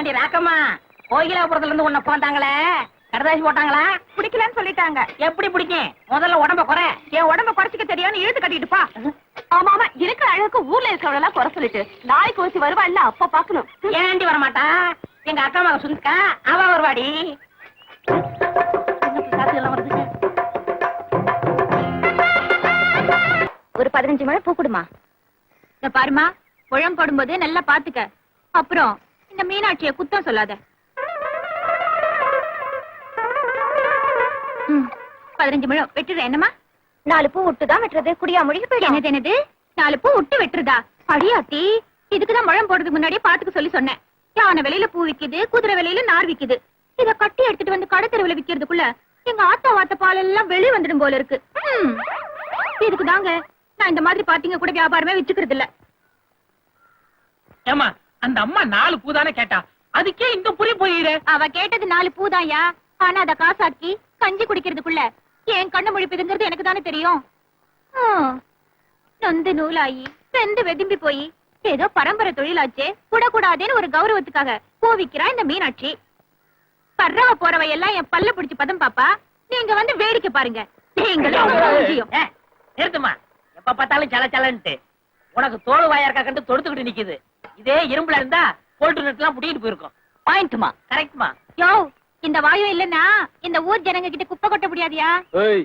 ஏண்டி ராக்கம்மா? கோயிலாபுரத்துல இருந்து உன்னை போந்தாங்களே கடதாசி போட்டாங்களா? பிடிக்கலன்னு சொல்லிட்டாங்க. எப்படி பிடிக்கும்? முதல்ல உடம்ப குறை. என் உடம்ப குறைச்சிக்க தெரியான்னு இழுத்து கட்டிட்டு பா. ஆமா ஆமா. இருக்கிற அழகுக்கு ஊர்ல இருக்கிறவங்க எல்லாம் குறை சொல்லிட்டு நாளைக்கு வச்சு வருவா இல்ல அப்ப பாக்கணும் ஏண்டி வர மாட்டா எங்க அக்கா மக சுந்திக்கா அவ வருவாடி. ஒரு பதினஞ்சு மழை பூ கொடுமா? இந்த பாருமா உழம் போடும்போது நல்லா பாத்துக்க அப்புறம் இந்த மீனாட்சிய குத்தம் சொல்லாத. பதினஞ்சு முழம் வெட்டுற என்னமா நாலு பூ விட்டுதான் வெட்டுறது? குடியா போயிடும். என்னது என்னது? நாலு பூ விட்டு வெட்டுறதா? அடியாத்தி இதுக்குதான் முழம் போடுறதுக்கு முன்னாடியே பாத்துக்க சொல்லி சொன்னேன். யானை வெளியில பூ விக்குது குதிரை வெளியில நார் விக்குது. இத கட்டி எடுத்துட்டு வந்து கடை தெருவுல விக்கிறதுக்குள்ள எங்க ஆத்தா வாத்த பால் எல்லாம் வெளிய வந்துடும் போல இருக்கு. இதுக்கு தாங்க நான் இந்த மாதிரி பாத்தீங்க கூட வியாபாரமே வச்சுக்கிறது இல்ல ஏமா அந்த அம்மா நாலு பூதானே கேட்டா? அதுக்கே இந்த புரி போயிரு அவ கேட்டது நாலு பூதாயா ஆனா அத காசாக்கி கஞ்சி குடிக்கிறதுக்குள்ள என் கண்ணு முழிப்புதுங்கிறது எனக்கு தானே தெரியும். ஹம். நொந்து நூலாயி வெந்து வெதும்பி போய் ஏதோ பரம்பரை தொழிலாச்சே கூடக்கூடாதேன்னு ஒரு கௌரவத்துக்காக கோவிக்கிறா இந்த மீனாட்சி. பர்றவ போறவ எல்லாம் என் பல்ல பிடிச்சு பதம் பாப்பா. நீங்க வந்து வேடிக்கை பாருங்க. நீங்களும் உங்க மூஞ்சியும். ஏ, நிறுத்துமா எப்ப பார்த்தாலும் சல சலன்ட்டு உனக்கு தோல் வாயா இருக்கா கண்டு தொடுத்துக்கிட்டு நிக்குது. இதே இரும்புல இருந்தா போல்ட்டு நெட் எல்லாம் புடிக்கிட்டு போயிருக்கும். பாயிண்ட்மா கரெக்ட்மா யோ இந்த வாயும் இல்லன்னா இந்த ஊர் ஜனங்க கிட்ட குப்பை கொட்ட முடியாதியா? ஏய்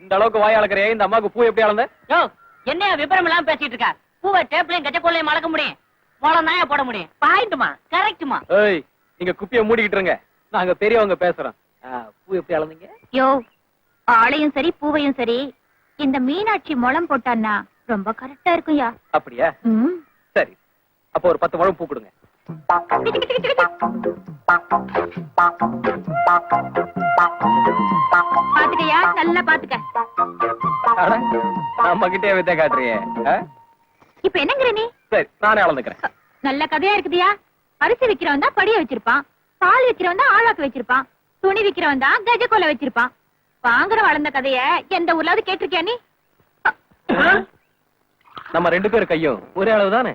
இந்த அளவுக்கு வாய் அளக்குறே இந்த அம்மாக்கு பூ எப்படி அளந்த? யோ என்ன விபரம் எல்லாம் பேசிட்டு இருக்கா? பூவை டேப்லயும் கெட்ட கொள்ளையும் மறக்க முடியும். மோளம் தான் போட முடியும். பாயிண்ட்மா கரெக்ட்மா ஏய் நீங்க குப்பிய மூடிக்கிட்டு இருங்க. நாங்க பெரியவங்க பேசுறோம் பூ எப்படி அளந்தீங்க? யோ ஆளையும் சரி பூவையும் சரி. இந்த மீனாட்சி முளம் போட்டான்னா ரொம்ப கரெக்டா இருக்கும்யா. அப்படியா. சரி அப்போ ஒரு பத்து முழம் பூ கொடுங்க. பாத்துக்கயா? நல்லா பாத்துக்க. நம்ம கிட்டே வித்த காட்டுறியே. ஆ? இப்ப என்னங்கிற நீ? சரி நானே அளந்துக்கிறேன். நல்ல கதையா இருக்குதியா? அரிசி விக்கிறவன் தான் படிய வச்சிருப்பான். பால் விக்கிறவன் தான் ஆளாக்கு வச்சிருப்பான். துணி விக்கிறவன் தான் கஜ கொலை வச்சிருப்பான். வாங்குற வளர்ந்த கதைய எந்த ஊர்லாவது கேட்டிருக்கியா நீ? நம்ம ரெண்டு பேர் கையும் ஒரே அளவு தானே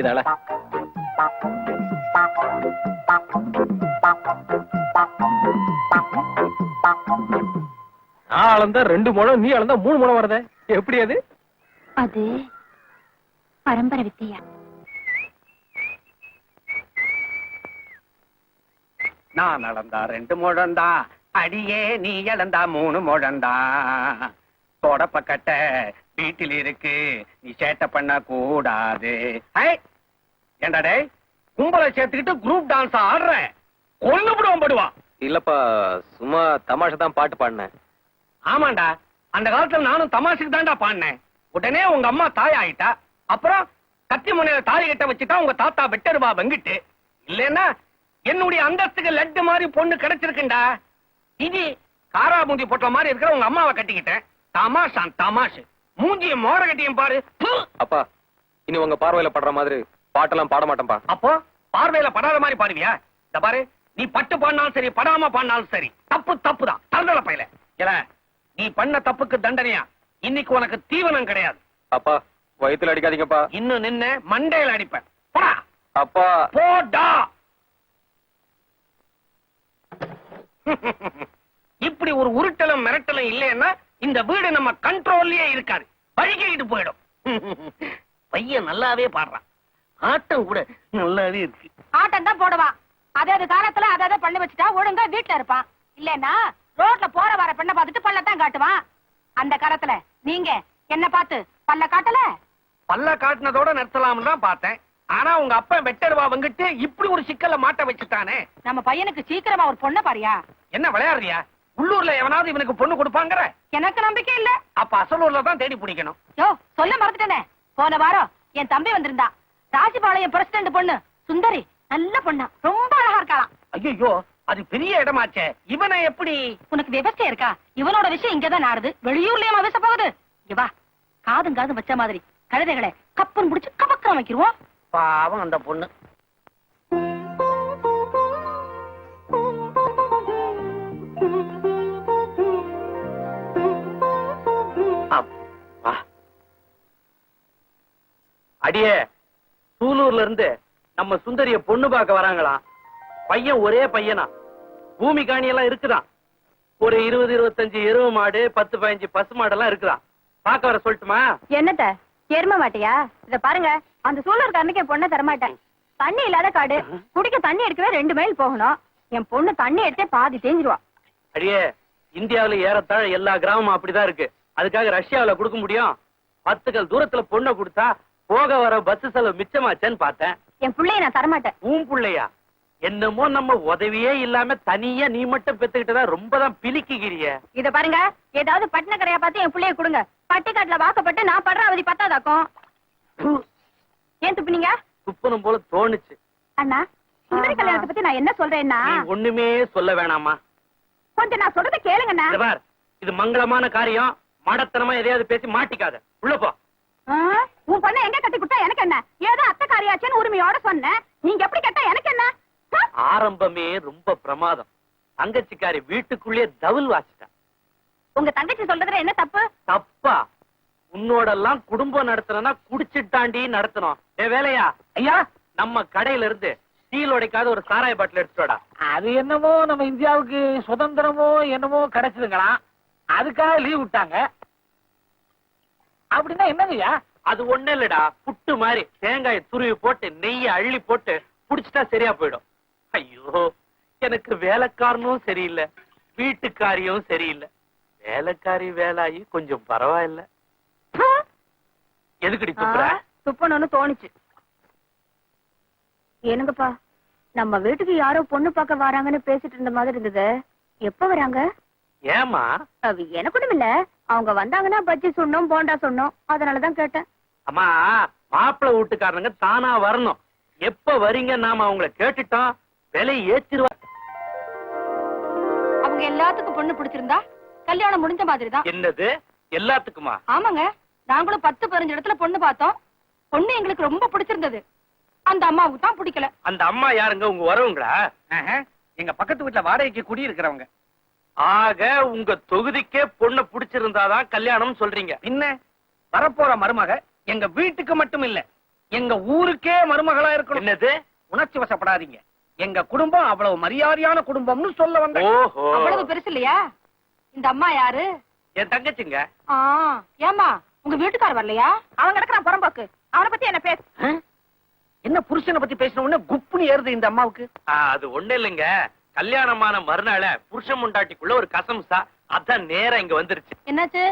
இதால. நான் அளந்தா ரெண்டு முழம் நீ அளந்தா மூணு முழம் வருதே. எப்படி அது? அது பரம்பரை வித்தையா? நான் நடந்தா ரெண்டு முழந்தா அடியே நீ இழந்தா மூணு முழந்தா. தொடப்ப கட்ட வீட்டில் இருக்கு நீ சேட்டை பண்ண கூடாது. ஐ, ஏண்டா டேய் கும்பலை சேர்த்துக்கிட்டு குரூப் டான்ஸ் ஆடுற? கொண்டு விடுவான் படுவான் இல்லப்பா சும்மா தமாஷா தான் பாட்டு பாடினேன். ஆமாண்டா அந்த காலத்துல நானும் தமாஷுக்கு தான்டா பாடினேன். உடனே உங்க அம்மா தாய் ஆயிட்டா அப்புறம் கத்தி முனையில தாலி கட்ட வச்சுட்டா உங்க தாத்தா வெட்டருவா வெங்கிட்டு. இல்லன்னா என்னுடைய அந்தஸ்துக்கு லட்டு மாதிரி பொண்ணு கிடைச்சிருக்குண்டா? இது காரா மூஞ்சி போட்ட மாதிரி இருக்கிற உங்க அம்மாவை கட்டிக்கிட்டேன். தமாஷான் தமாஷ். மூஞ்சிய மோர கட்டியும் பாரு. ப்பு! அப்பா இனி உங்க பார்வையில படுற மாதிரி பாட்டெல்லாம் பாட மாட்டேன்பா அப்போ பார்வையில படாத மாதிரி பாடுவியா? இந்த பாரு நீ பட்டு பாடினாலும் சரி படாம பாடினாலும் சரி தப்பு தப்பு தான் தந்தல பையல. இல்ல நீ பண்ண தப்புக்கு தண்டனையா? இன்னைக்கு உனக்கு தீவனம் கிடையாது. அப்பா வயித்துல அடிக்காதீங்கப்பா. இன்னும் நின்னு மண்டையில அடிப்பேன். போடா. அப்பா. போடா. இப்படி ஒரு உருட்டலும் மிரட்டலும் இல்லைன்னா இந்த வீடு நம்ம கண்ட்ரோல்லயே இருக்காது. வழிகிட்டு போயிடும். பையன் நல்லாவே பாடுறான். ஆட்டம் கூட நல்லாவே இருக்கு. ஆட்டம் தான் போடுவான் அதே அது காலத்துல அதை அதை பண்ணி வச்சுட்டா ஒழுங்கா வீட்டுல இருப்பான். இல்லன்னா ரோட்ல போற வர பெண்ணை பார்த்துட்டு பள்ளத்தான் காட்டுவான். அந்த காலத்துல நீங்க என்ன பார்த்து பல்ல காட்டல? பல்ல காட்டினதோட நிறுத்தலாம்னு தான் பார்த்தேன். ஆனா உங்க அப்பா வெட்டருவா வந்துட்டு இப்படி ஒரு சிக்கல்ல மாட்ட வச்சுட்டானே. நம்ம பையனுக்கு சீக்கிரமா ஒரு பொண்ணை பாரியா? என்ன விளையாடுறியா? உள்ளூர்ல எவனாவது இவனுக்கு பொண்ணு கொடுப்பாங்கற? எனக்கு நம்பிக்கை இல்ல. அப்ப அசலூர்ல தான் தேடி பிடிக்கணும். யோ சொல்ல மறந்துட்டேனே. போன வாரம் என் தம்பி வந்திருந்தா. ராஜபாளையம் பிரசிடண்ட் பொண்ணு சுந்தரி நல்ல பொண்ணா. ரொம்ப அழகா இருக்காளாம் ஐயோ அது பெரிய இடமாச்சே. இவனை எப்படி? உனக்கு விவசாயம் இருக்கா? இவனோட விஷயம் இங்கதான் நாடுது. வெளியூர்லயும் விவச போகுது. இங்க வா. காதும் காதும் வச்ச மாதிரி கழுதைகளை கப்பன் புடிச்சு கபக்கம் வைக்கிறோம் பாவம் அந்த பொண்ணு. அடியே சூலூர்ல இருந்து நம்ம சுந்தரிய பொண்ணு பார்க்க வராங்களாம் பையன் ஒரே பையனா? பூமி காணி எல்லாம் இருக்குதான். ஒரு இருபது இருபத்தஞ்சு எருவு மாடு பத்து பதினஞ்சு பசு மாடெல்லாம் இருக்குதான். பார்க்க வர சொல்லட்டுமா? என்னத்த? எரும மாட்டியா? இத பாருங்க. அந்த சூழல் கண்ணுக்கு என் பொண்ணை தரமாட்டேன். தண்ணி இல்லாத காடு. குடிக்க தண்ணி எடுக்கவே ரெண்டு மைல் போகணும். என் பொண்ணு தண்ணி எடுத்தே பாதி தேஞ்சிருவா. அடியே இந்தியாவுல ஏறத்தாழ எல்லா கிராமமும் அப்படிதான் இருக்கு. அதுக்காக ரஷ்யாவுல கொடுக்க முடியும். பத்துக்கள் தூரத்துல பொண்ணை கொடுத்தா போக வர பஸ் செலவு மிச்சமாச்சேன்னு பார்த்தேன். என் பிள்ளைய நான் தரமாட்டேன். ஊம் புள்ளையா? என்னமோ நம்ம உதவியே இல்லாம தனியா நீ மட்டும் பெத்துக்கிட்டதா ரொம்பதான் பிலிக்குகிறிய. இத பாருங்க ஏதாவது பட்டின கடையா பார்த்து என் பிள்ளைய கொடுங்க. பட்டிக்காட்டுல வாக்கப்பட்டு நான் படுற அவதி பத்தாதாக்கும். ஏன் துப்புனீங்க? துப்பனும் போல தோணுச்சு. அண்ணா சுந்தரி கல்யாணத்தை பத்தி நான் என்ன சொல்றேன்னா? ஒண்ணுமே சொல்ல வேணாமா? கொஞ்சம் நான் சொல்றத கேளுங்கண்ணா. இத மங்களமான காரியம். மடத்தனமா எதையாவது பேசி மாட்டிக்காத. உள்ள போ. ஆ, உன் பொண்ணை எங்க கட்டி கொடுத்தா எனக்கு என்ன? ஏதோ அத்தை காரியாச்சுன்னு உரிமையோட சொன்னேன் நீங்க எப்படி கேட்டா எனக்கு என்ன? ஆரம்பமே ரொம்ப பிரமாதம். தங்கச்சிக்காரி வீட்டுக்குள்ளேயே தவில் வாச்சிட்டா உங்க தங்கச்சி சொல்றதுல என்ன தப்பு? தப்பா. உன்னோடெல்லாம் குடும்பம் நடத்தணும்னா குடிச்சிட்டாண்டி நடத்தணும். ஏ வேலையா? ஐயா! நம்ம கடையில இருந்து ஸ்டீல் உடைக்காத ஒரு சாராய பாட்டில் எடுத்துடா அது என்னமோ நம்ம இந்தியாவுக்கு சுதந்திரமோ என்னமோ கிடைச்சதுங்களாம் அதுக்காக லீவ் விட்டாங்க. அப்படின்னா என்னங்கய்யா அது ஒண்ணு இல்லடா புட்டு மாதிரி தேங்காய் துருவி போட்டு நெய்ய அள்ளி போட்டு குடிச்சிட்டா சரியா போயிடும். ஐயோ எனக்கு வேலைக்காரனும் சரியில்லை வீட்டுக்காரியும் சரியில்லை. வேலைக்காரி வேலாயி கொஞ்சம் பரவாயில்ல. எதுக்குடி துப்புற? துப்பணும்னு தோணுச்சு. என்னங்கப்பா நம்ம வீட்டுக்கு யாரோ பொண்ணு பார்க்க வராங்கன்னு பேசிட்டு இருந்த மாதிரி இருந்தது. எப்ப வராங்க? ஏமா அது எனக்கு இல்ல அவங்க வந்தாங்கன்னா பஜ்ஜி சொன்னோம் போண்டா சொன்னோம். அதனாலதான் கேட்டேன். அம்மா மாப்பிள்ளை வீட்டுக்காரனுங்க தானா வரணும். எப்ப வரீங்க நாம அவங்கள கேட்டுட்டோம். விலை ஏத்திருவா அவங்க எல்லாத்துக்கும் பொண்ணு பிடிச்சிருந்தா கல்யாணம் முடிஞ்ச மாதிரி தான் என்னது? எல்லாத்துக்குமா? ஆமாங்க. நாங்களும் பத்து பதினஞ்சு இடத்துல பொண்ணு பார்த்தோம். பொண்ணு எங்களுக்கு ரொம்ப பிடிச்சிருந்தது. அந்த அம்மாவுக்கு தான் பிடிக்கல. அந்த அம்மா யாருங்க? உங்க வரவுங்களா? எங்க பக்கத்து வீட்டுல வாடகைக்கு குடி இருக்கிறவங்க ஆக உங்க தொகுதிக்கே பொண்ணு பிடிச்சிருந்தாதான் கல்யாணம் சொல்றீங்க. பின்ன வரப்போற மருமக எங்க வீட்டுக்கு மட்டும் இல்ல எங்க ஊருக்கே மருமகளா இருக்கணும். என்னது? உணர்ச்சி வசப்படாதீங்க. எங்க குடும்பம் அவ்வளவு மரியாதையான குடும்பம்னு சொல்ல வந்தேன். ஓஹோ. அவ்வளவு பெருசு இல்லையா? இந்த அம்மா யாரு? என் தங்கச்சிங்க. ஆ ஏமா உங்க வீட்டுக்காரர் வரலையா? அவன் கிடக்குறான் புறம்போக்கு. அவனை பத்தி என்ன பேச என்ன புருஷனை பத்தி பேசின உடனே குப்புன்னு ஏறுது இந்த அம்மாவுக்கு? அது ஒண்ணு இல்லைங்க. கல்யாணமான மறுநாள புருஷன் முண்டாட்டிக்குள்ள ஒரு கசம்சா அதான் நேரா இங்க வந்துருச்சு. என்னாச்சு?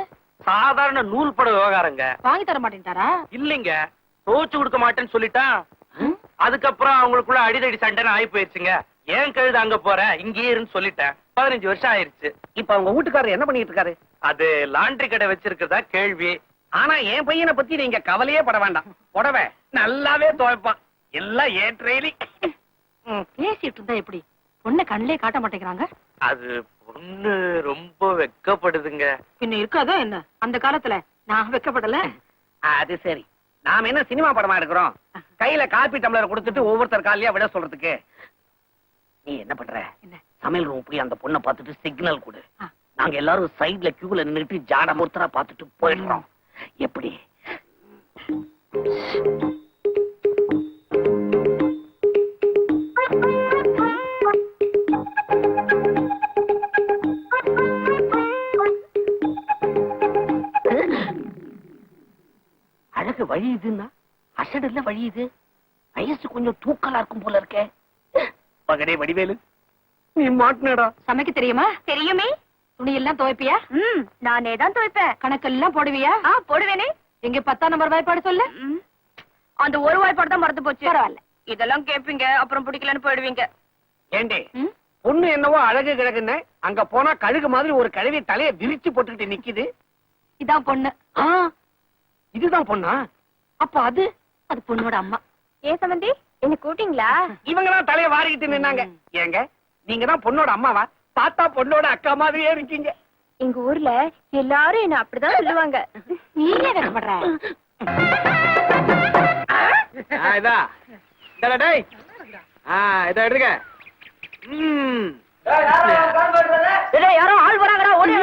சாதாரண நூல் பட விவகாரங்க. வாங்கி தர மாட்டேன்ட்டாரா? இல்லைங்க. தோச்சு கொடுக்க மாட்டேன்னு சொல்லிட்டா அதுக்கப்புறம் அவங்களுக்குள்ள அடிதடி சண்டைன்னு ஆகி போயிருச்சுங்க. ஏன் கழுது அங்க போற? இங்கேயே இருன்னு சொல்லிட்டேன். பதினஞ்சு வருஷம் ஆயிருச்சு. இப்ப அவங்க வீட்டுக்காரர் என்ன பண்ணிட்டு இருக்காரு? அது லாண்டரி கடை வச்சிருக்கிறதா கேள்வி. ஆனா என் பையனை பத்தி நீங்க கவலையே பட வேண்டாம். புடவை நல்லாவே துவைப்பான். எல்லாம் ஏற்றேலி பேசிட்டு இருந்தா எப்படி? பொண்ணை கண்ணிலே காட்ட மாட்டேங்கிறாங்க. அது பொண்ணு ரொம்ப வெக்கப்படுதுங்க. பின்ன இருக்காதோ என்ன? அந்த காலத்துல நான் வைக்கப்படல. அது சரி. நாம என்ன சினிமா படமா இருக்கிறோம் கையில காப்பி டம்ளர் கொடுத்துட்டு ஒவ்வொருத்தர் காலையா விட சொல்றதுக்கு. நீ என்ன பண்ற? என்ன? சமையல் ரூம் போய் அந்த பொண்ணை பார்த்துட்டு சிக்னல் கொடு. நாங்க எல்லாரும் சைடுல கியூல நின்னுட்டு ஜாட மூர்த்தரா பார்த்துட்டு போயிடுறோம். எப்படி? அழகு வழியுதுன்னா? அசடுல வழியுது? வயசு கொஞ்சம் தூக்கலா இருக்கும் போல இருக்கே. மகனே வடிவேலு நீ மாட்டினடா. சமைக்க தெரியுமா? தெரியுமே. துணி எல்லாம் துவைப்பியா? ம் நானே தான் துவைப்பேன். கணக்கெல்லாம் போடுவியா? ஆ போடுவேனே. எங்க பத்தாம் நம்பர் வாய்ப்பாடு சொல்லு. ம். அந்த ஒரு வாய்ப்பாடு தான் மறந்து போச்சு. பரவாயில்ல. இதெல்லாம் கேப்பீங்க அப்புறம் பிடிக்கலன்னு போயிடுவீங்க. ஏண்டி? பொண்ணு என்னவோ அழகு கிழகுன்னு அங்க போனா கழுகு மாதிரி ஒரு கழுவி தலைய விரிச்சு போட்டுக்கிட்டு நிக்குது. இதான் பொண்ணு. ஆ, இதுதான் பொண்ணா? அப்ப அது? அது பொண்ணோட அம்மா. ஏ சம்பந்தி என்ன கூட்டிங்களா இவங்க தான் தலைய வாரிக்கிட்டு நின்னாங்க. ஏங்க நீங்க தான் பொண்ணோட அம்மாவா? தாத்தா பொண்ணோட அக்கா மாதிரியே இருக்கீங்க. எங்க ஊர்ல எல்லாரும் என்ன அப்படிதான் சொல்லுவாங்க. நீ என்ன பண்ற இதா. இதா டேய். ஆ இத எடுங்க ம். யாரோ ஆள் வராங்கடா ஓடி.